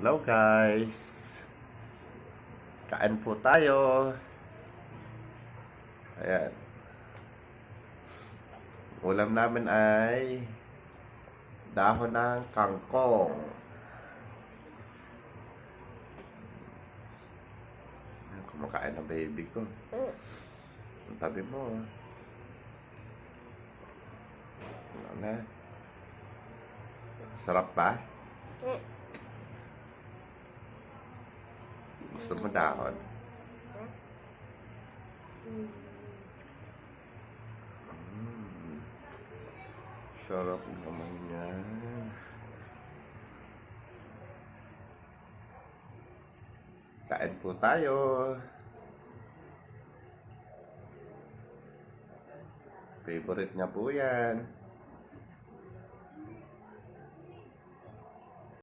Hello guys. Kain po tayo. Ayan. Ulam namin ay dahon ng kangkong. Kumakain ng baby ko. Ang tabi mo. ah. Ano na? Sarap ba? Gusto mo dahon? Mm. Sarap naman yan. Kain po tayo. Favorite niya po yan.